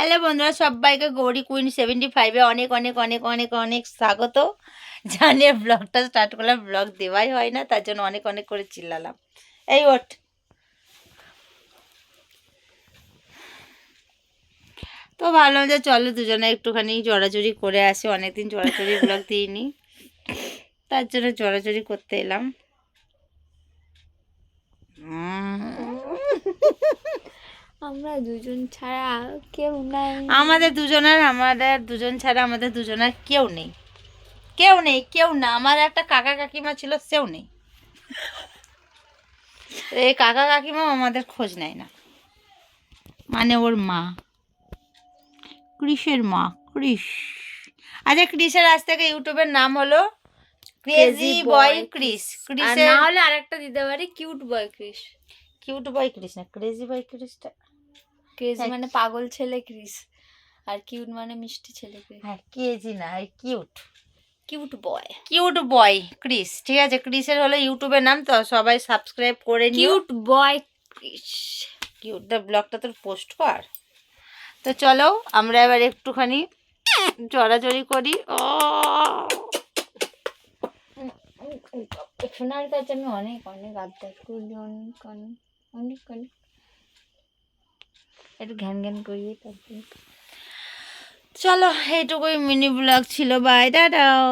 Hello বন্ধুরা, সবাইকে Gauri queen seventy ফাইভে অনেক অনেক অনেক অনেক অনেক স্বাগত। জানিয়ে ব্লগটা স্টার্ট করলাম ব্লগ দেওয়াই হয় না, তার জন্য অনেক অনেক করে চিল্লালাম। এই ওট তো ভাবলাম যে চলো দুজনে একটুখানি জড়াজড়ি করে আসি, অনেকদিন জড়াজড়ি ব্লগ দিইনি। তার জন্য জড়াজড়ি করতে এলাম। আমরা দুজন ছাড়া কেউ নাই। আমাদের দুজনের আমাদের দুজন ছাড়া আমাদের দুজনের কেউ নেই। কেউ নেই কেউ না। আমার একটা কাকা কাকিমা ছিল সেও নেই। এই কাকা কাকিমা আমাদের খোঁজ নেয় না। মানে ওর মা। ক্রিসের মা ক্রিস আচ্ছা ক্রিসের আজ থেকে ইউটিউবের নাম হলো ক্রেজি বয় ক্রিস আর ক্রিসের না হলে আরেকটা দিতে পারি cute boy Chris cute boy Chris না ক্রেজি বয় ক্রিসটা ক্রিস হ্যাঁ। মানে পাগল ছেলে ক্রিস আর কিউট মানে মিষ্টি ছেলে ক্রিস হ্যাঁ কেজি না cute cute boy cute boy Chris ঠিক আছে? ক্রিসের হলো ইউটিউবের নাম তো সবাই সাবস্ক্রাইব করে cute boy Chris cute the ব্লগটা তোর পোস্ট কর। তো চলো আমরা এবার একটুখানি চড়াচড়ি করি। ও। সোনার কাছে আমি অনেক অনেক আবদার করি অনেক অনেক অনেক অনেক। একটু ঘ্যান ঘ্যান করিয়ে তারপরে। চলো এইটুকুই মিনি ব্লগ ছিল। বাই দাদাও